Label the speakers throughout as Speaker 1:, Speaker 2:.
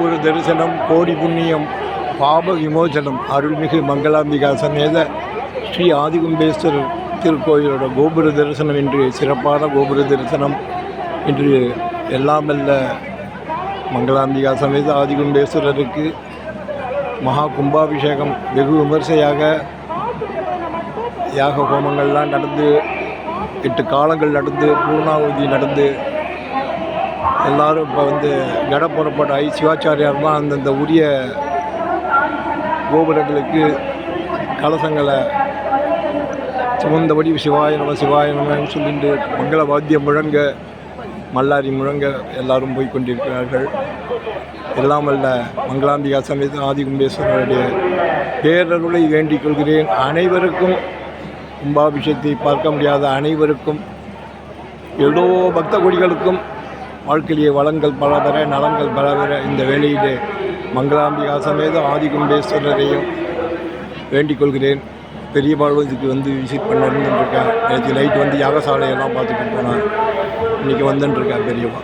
Speaker 1: கோபுர தரிசனம் கோடி புண்ணியம் பாப விமோசனம் அருள்மிகு மங்களாம்பிகா சமேத ஸ்ரீ ஆதிகும்பேஸ்வரர் திருக்கோயிலோட கோபுர தரிசனம் இன்று சிறப்பான கோபுர தரிசனம். இன்று எல்லாம் மங்களாம்பிகா சமேத ஆதிகுண்டேஸ்வரருக்கு மகா கும்பாபிஷேகம் வெகு விமர்சையாக யாக ஹோமங்கள்லாம் நடந்து எட்டு காலங்கள் நடந்து பூர்ணாவதி நடந்து எல்லாரும் இப்போ வந்து கட புறப்பட்ட ஐ சிவாச்சாரியார் தான் அந்தந்த உரிய கோபுரங்களுக்கு கலசங்களை சுமந்தபடி சிவாய நம சிவாய நமன்னு சொல்லிட்டு மங்கள வாத்தியம் முழங்க மல்லாரி முழங்க எல்லாரும் போய் கொண்டிருக்கிறார்கள். எல்லாம் மங்களாந்திகா மங்களாம்பிகா சமேத ஆதிகும்பேஸ்வரருடைய பேரருளை வேண்டிக் கொள்கிறேன். அனைவருக்கும் கும்பாபிஷேகத்தை பார்க்க முடியாத அனைவருக்கும் எவ்வளோ பக்த கொடிகளுக்கும் வாழ்க்கையிலே வளங்கள் பல பெற நலங்கள் பல பெற இந்த வேலையிலே மங்களாம்பிகா சமேத ஆதிகுண்டேஸ்வரரையும் வேண்டிக் கொள்கிறேன் பெரிய இதுக்கு வந்து விசிட் பண்ண இருந்துட்டுருக்கேன் நேற்று நைட் வந்து யாகசாலையெல்லாம் பார்த்துட்டு போனேன் இன்றைக்கி வந்துட்டுருக்கேன் பெரியவா.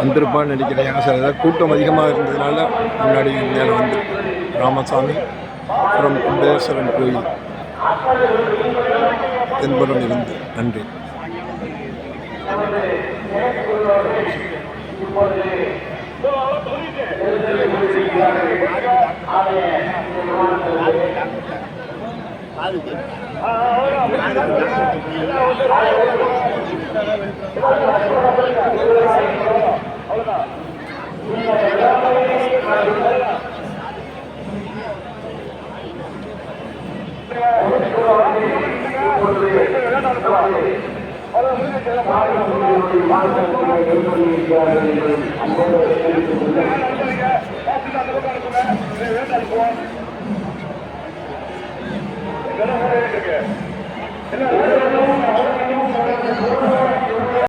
Speaker 1: வந்திருப்பான்னு நினைக்கிறேன். யாகசாலையில் கூட்டம் அதிகமாக இருந்ததுனால முன்னாடி மேலே வந்து ராமசாமி அப்புறம் குண்டேஸ்வரன் கோயில் தென்புறம் இருந்து நன்றி.
Speaker 2: நமது மேற்கு உள்ளவர்கள் இப்பொழுது இப்பொழுது என்ன